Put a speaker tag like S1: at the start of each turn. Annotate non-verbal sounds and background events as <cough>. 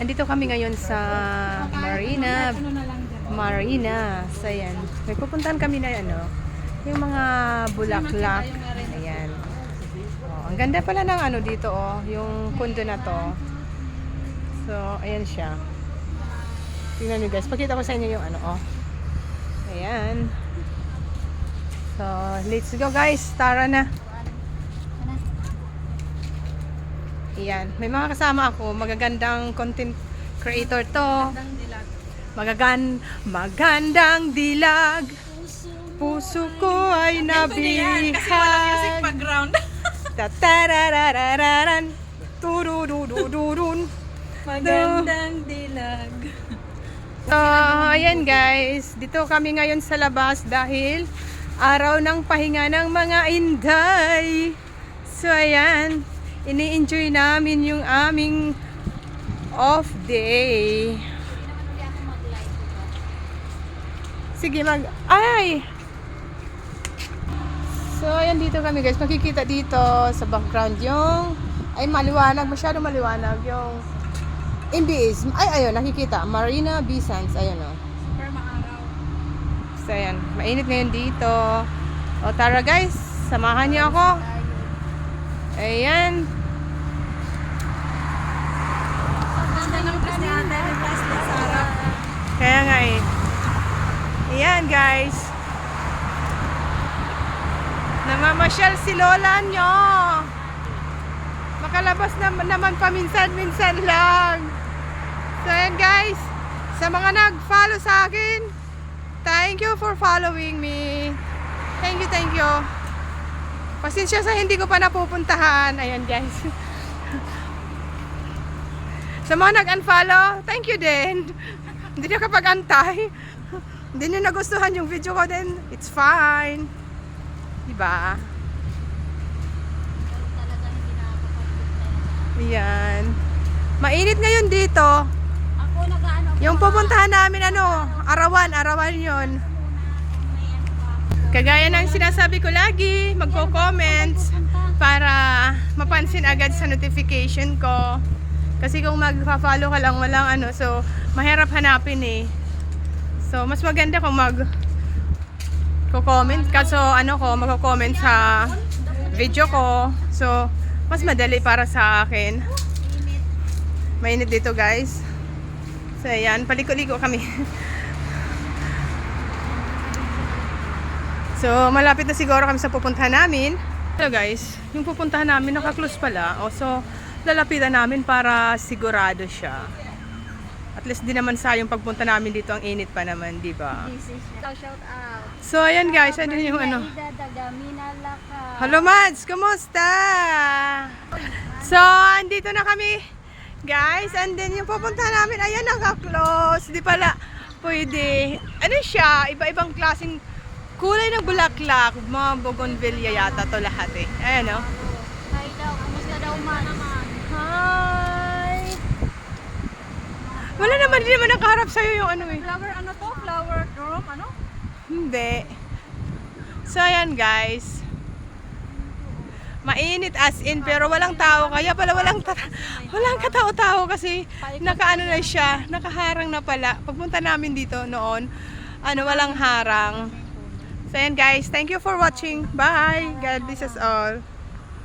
S1: Andito kami ngayon sa Marina. Marina. So, ayan. May pupuntahan kami na ano, yung mga bulaklak. Ayan. Oh, ang ganda pala ng ano dito oh, yung kundo na to. So, ayan siya. Tingnan nyo guys. Pakita ko sa inyo yung ano oh. Ayan. So, let's go guys. Tara na. Ayan. May mga kasama ako. Magagandang content creator to.
S2: Dang dilag.
S1: Magagan, magandang dilag. Puso ko ay
S2: Kasi walang music background. <laughs>
S1: Tatarararararan. Turururururun.
S2: Magandang dilag.
S1: So, ayan guys. Dito kami ngayon sa labas dahil araw ng pahinga ng mga inday. So, ayan. Ini-enjoy namin yung aming off day. Sige, mag... Ay! So, ayan dito kami guys. Makikita dito sa background yung... Ay, maliwanag. Masyado maliwanag yung... MBS. Ay, ayun. Nakikita. Marina B. Sands. Ayun, oh.
S2: Super maaraw.
S1: So, ayan. Mainit ngayon dito. O, tara guys. Samahan niyo ako. Ayan. Kaya nga eh. Ayan guys. Namamasyal si Lola nyo. Makalabas na naman paminsan-minsan lang. So ayan guys. Sa mga nag-follow sa akin, thank you for following me. Thank you, thank you. Pasensya sa hindi ko pa napupuntahan. Ayan guys. Sa mga nag-unfollow, thank you din. Hindi na kapag-antay. Hindi nyo nagustuhan yung video ko din. It's fine. Diba? Ayan. Mainit ngayon dito.
S2: Ako nag-ano.
S1: Yung pupuntahan namin ano, arawan, arawan yon. Kagaya ng sinasabi ko lagi, magko-comments para mapansin agad sa notification ko. Kasi kung magpa-follow ka lang, walang ano, so mahirap hanapin eh. So, mas maganda kung mag ko-comment ka. So, ano ko, magko-comment sa video ko. So, mas madali para sa akin. Mainit dito guys. So, ayan, paliko-liko kami. <laughs> so, malapit na siguro kami sa pupuntahan namin. Hello guys, yung pupuntahan namin naka-close pala. O, so, lalapitan namin para sigurado siya. At least di naman sayang pagpunta namin dito ang init pa naman, di ba?
S2: Shout out.
S1: So, ayan guys, ano yung ano. Hello Mads, kumusta? So, andito na kami. Guys, and then yung pupuntahan namin, ayan, naka-close. Di pala, pwede. Ano siya, iba-ibang klaseng kulay ng bulaklak. Mga bougainvillea yata to lahat eh. Ayan o.
S2: Hi daw. Kumusta daw ma naman?
S1: Hi! Wala naman, di naman nakaharap sa'yo yung ano eh.
S2: Flower ano to? Flower drum? Ano?
S1: Hindi. So, ayan guys. Mainit as in, pero walang tao. Kaya pala walang, ta- walang katao-tao kasi nakaano na siya, nakaharang na pala. Pagpunta namin dito noon, ano, walang harang. So, ayan guys. Thank you for watching. Bye! God bless us all.